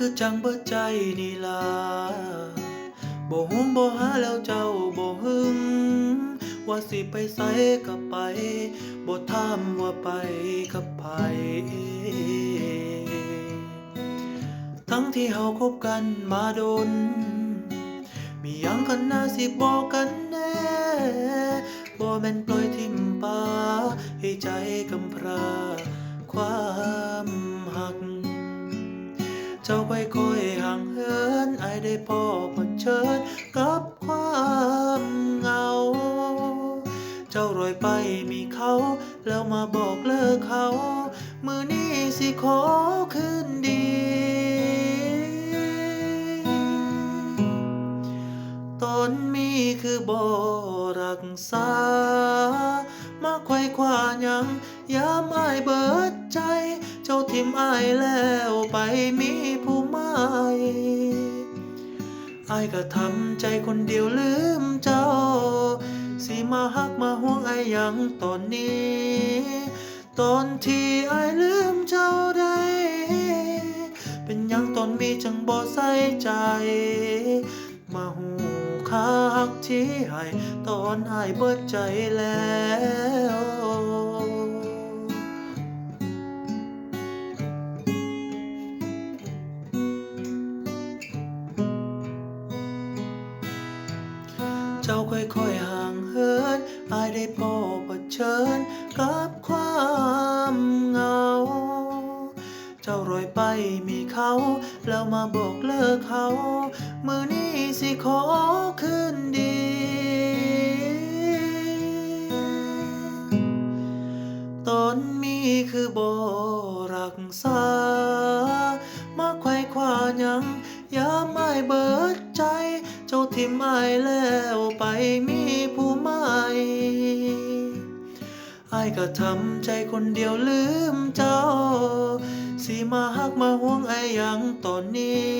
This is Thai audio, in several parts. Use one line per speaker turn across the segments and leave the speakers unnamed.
คือจังเบิดใจนี่ล่ะบ่ห่วงบ่หาแล้วเจ้าบ่หึง ว่าสิไปไสก็ไปบ่ถามว่าไปกับไผทั้งที่เฮาคบกันมาโดน มีหยังกันน่าสิบอกกันแน่บ่แม่นปล่อยทิ่มปาให้ใจกำพร้าความ เจ้าค่อยห่างเหินไอได้พ่อเผชิญกับความเหงา เจ้ารอยไปมีเขา แล้วมาบอกเลิกเขา มือนี้สิขอคืนดี ตอนมีคือบ่รักษา ยังยามอายเบิดใจ เจ้าทิมอายแล้วไปมีผู้ใหม่อายก็ทำใจคนเดียวลืมเจ้า สิมาฮักมาห่วงอายยังตอนนี้ ตอนที่อายลืมเจ้าได้เป็นยังตอนมีจังบ่ใส่ใจ มาหู ฮักที่ให้ตอนอายเบิดใจแล้วเจ้าค่อยๆห่างเหินอายได้พบเผชิญ แล้วมาบอกเลิกเขา มือนี้สิขอคืนดี ตอนมีคือบ่รักษา มาไขว้คว้ายังยามไม่เบิดใจ เจ้าทิมอแล้วไปมี ก็ทำใจคนเดียวลืมเจ้า สิมาฮักมาห่วงไอายหยังตอนนี้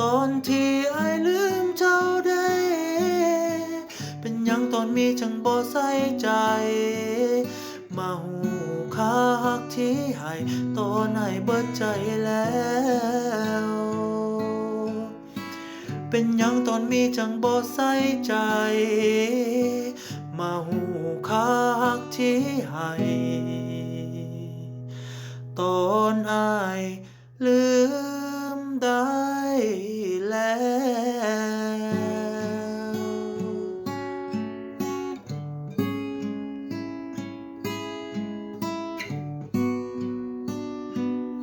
ตอนที่ไอายลืมเจ้าได้ เป็นยังตอนมีจังบ่ใส่ใจ มาหูคาฮักที่ให้ตอนให้เบิดใจแล้วเป็นยังตอนมีจังบ่ใส่ใจ มาหู ฮักที่ให้ตอนอายลืม